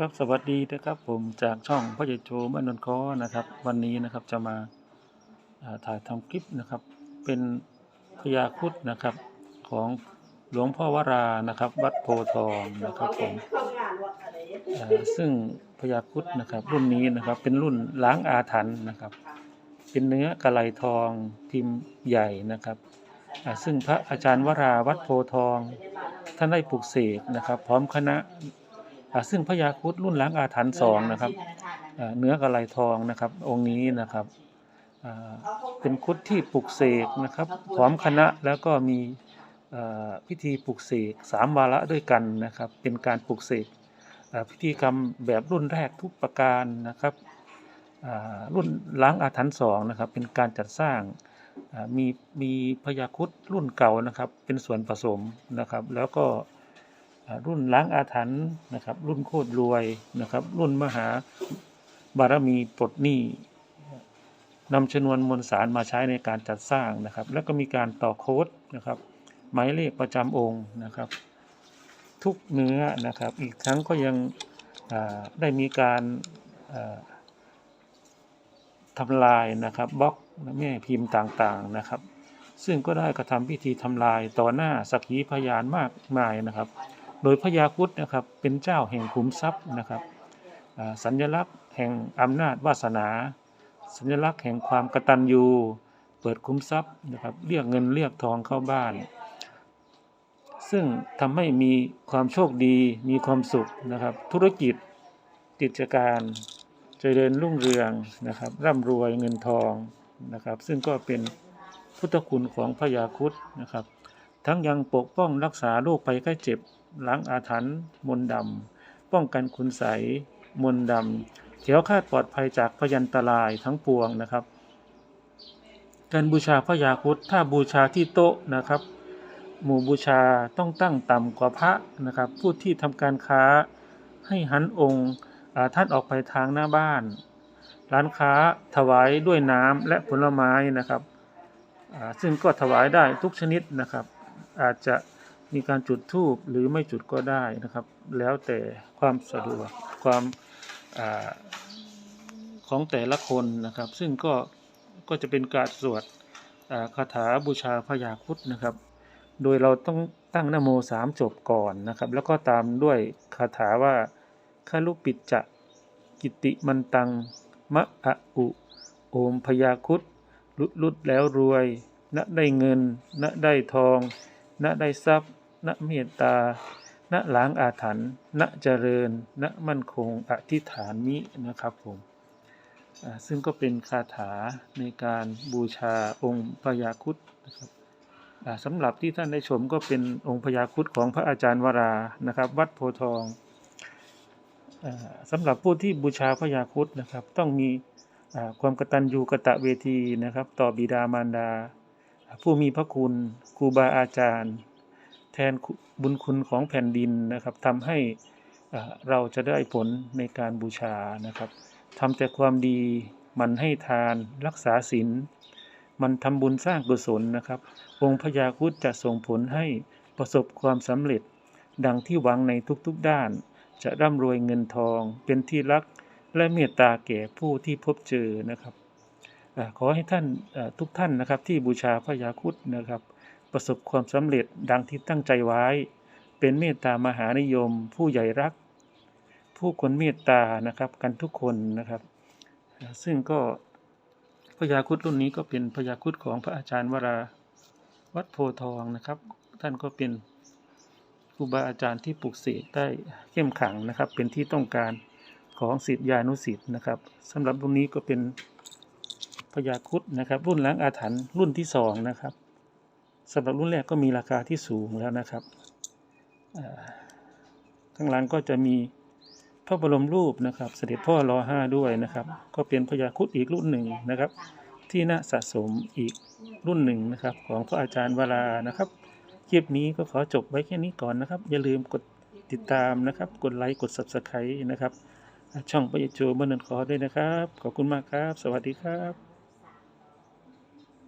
ครับสวัสดีนะครับผมจากช่องพ่อใหญ่โจบ้านนนท์คอนะครับ วันนี้นะครับจะมาถ่ายทำคลิปนะครับ เป็นพญาคุดนะครับของหลวงพ่อวรานะครับ วัดโพทองนะครับผมซึ่งพญาคุดนะครับ รุ่นนี้นะครับเป็นรุ่นล้างอาถรรพ์นะครับ เป็นเนื้อกระไหลทองพิมพ์ใหญ่นะครับซึ่งพระอาจารย์วราวัดโพทอง ท่านได้ปลุกเสกนะครับ พร้อมคณะ ซึ่งพญาครุดรุ่นล้างอาถรรพ์สองนะครับอ่าเนื้อกระไหลทองนะครับ องค์นี้นะครับอ่าเป็นครุดที่ปลุกเสกนะครับพร้อมคณะแล้วก็มีอ่าพิธีปลุกเสกสามวาระด้วยกันนะครับ เป็นการปลุกเสกอ่าพิธีกรรมแบบรุ่นแรกทุกประการนะครับอ่ารุ่นล้างอาถรรพ์สองนะครับ เป็นการจัดสร้างอ่ามีมีพญาครุดรุ่นเก่านะครับ เป็นส่วนผสมนะครับ แล้วก็อ่า รุ่นล้างอาถรรพ์นะครับ รุ่นโคตรรวยนะครับ รุ่นมหาบารมีปลดหนี้นำชนวนมวลสารมาใช้ในการจัดสร้างนะครับ แล้วก็มีการต่อโค้ดนะครับหมายเลขประจำองค์นะครับ ทุกเนื้อนะครับ อีกทั้งก็ยังได้มีการทำลายนะครับบล็อกและแม่พิมพ์ต่างๆนะครับ ซึ่งก็ได้กระทำพิธีทำลายต่อหน้าสักขีพยานมากมายนะครับ โดยพญาครุฑนะครับเป็นเจ้าแห่งขุมทรัพย์นะครับสัญลักษณ์แห่งอำนาจวาสนา สัญลักษณ์แห่งความกตัญญู เปิดคุ้มทรัพย์นะครับเรียกเงินเรียกทองเข้าบ้าน ซึ่งทำให้มีความโชคดีมีความสุขนะครับ ธุรกิจกิจการเจริญรุ่งเรืองนะครับร่ำรวยเงินทองนะครับ ซึ่งก็เป็นพุทธคุณของพญาครุฑนะครับ ทั้งยังปกป้องรักษาโรคภัยไข้เจ็บ ล้างอาถรรพ์มนต์ดำป้องกันคุณไสมนต์ดำเขียวคาดปลอดภัยจากพยันตรายทั้งปวงนะครับ การบูชาพระยาครุฑถ้าบูชาที่โต๊ะนะครับ หมู่บูชาต้องตั้งต่ำกว่าพระนะครับ ผู้ที่ทำการค้าให้หันองค์ท่านออกไปทางหน้าบ้าน ร้านค้าถวายด้วยน้ำและผลไม้นะครับซึ่งก็ถวายได้ทุกชนิดนะครับ อาจจะ มีการจุดธูปหรือไม่จุดก็ได้นะครับ แล้วแต่ความสะดวกความอของแต่ละคนนะครับ ซึ่งก็ก็จะเป็นการสวดคาถาบูชาพญาครุฑนะครับ โดยเราต้องตั้งนโมสามจบก่อนนะครับ แล้วก็ตามด้วยคาถาว่าคาลุปิจจะกิติมันตัง มะอะอุ โอมพยาครุฑลุดลุดแล้วรวย ณได้เงิน ณได้ทอง ณได้ทรัพย์ ณเมตตา ณล้างอาถรรพ์ ณเจริญ ณมั่นคง อธิษฐานมิ นะครับผมซึ่งก็เป็นคาถาในการบูชาองค์พญาครุฑนะครับสำหรับที่ท่านได้ชมก็เป็นองค์พญาครุฑของพระอาจารย์วรา นะครับ วัดโพทองสำหรับผู้ที่บูชาพญาครุฑนะครับ ต้องมีความกตัญญูกตเวทีนะครับ ต่อบิดามารดา ผู้มีพระคุณครูบาอาจารย์ แทนบุญคุณของแผ่นดินนะครับทำให้เราจะได้ผลในการบูชานะครับทำแต่ความดีมันให้ทานรักษาศีลมันทำบุญสร้างกุศลนะครับ องค์พญาครุฑจะส่งผลให้ประสบความสำเร็จ ดังที่หวังในทุกๆด้าน จะร่ำรวยเงินทองเป็นที่รักและเมตตาแก่ผู้ที่พบเจอนะครับ ขอให้ท่านทุกท่านนะครับที่บูชาพระยาครุฑนะครับ ประสบความสำเร็จดังที่ตั้งใจไว้ เป็นเมตตามหานิยม ผู้ใหญ่รัก ผู้คนเมตตานะครับกันทุกคนนะครับ ซึ่งก็พระยาครุฑรุ่นนี้ก็เป็นพระยาครุฑของพระอาจารย์วราวัดโพทองนะครับ ท่านก็เป็นครูบาอาจารย์ที่ปลุกเสกได้เข้มขังนะครับ เป็นที่ต้องการของศิษยานุศิษย์นะครับสำหรับรุ่นนี้ก็เป็น พญาครุฑนะครับ รุ่นล้างอาถรรพ์รุ่นที่สองนะครับสำหรับรุ่นแรกก็มีราคาที่สูงแล้วนะครับข้างหลังก็จะมีพระบรมรูปนะครับ เสด็จพ่อรอห้าด้วยนะครับ ก็เป็นพญาครุฑอีกรุ่นหนึ่งนะครับ ที่น่าสะสมอีกรุ่นหนึ่งนะครับ ของพระอาจารย์วรานะครับคลิปนี้ก็ขอจบไว้แค่นี้ก่อนนะครับ อย่าลืมกดติดตามนะครับ กดไลค์กด subscribe นะครับ ช่องประยโจเมื่อนันขอด้วยนะครับ ขอบคุณมากครับ สวัสดีครับ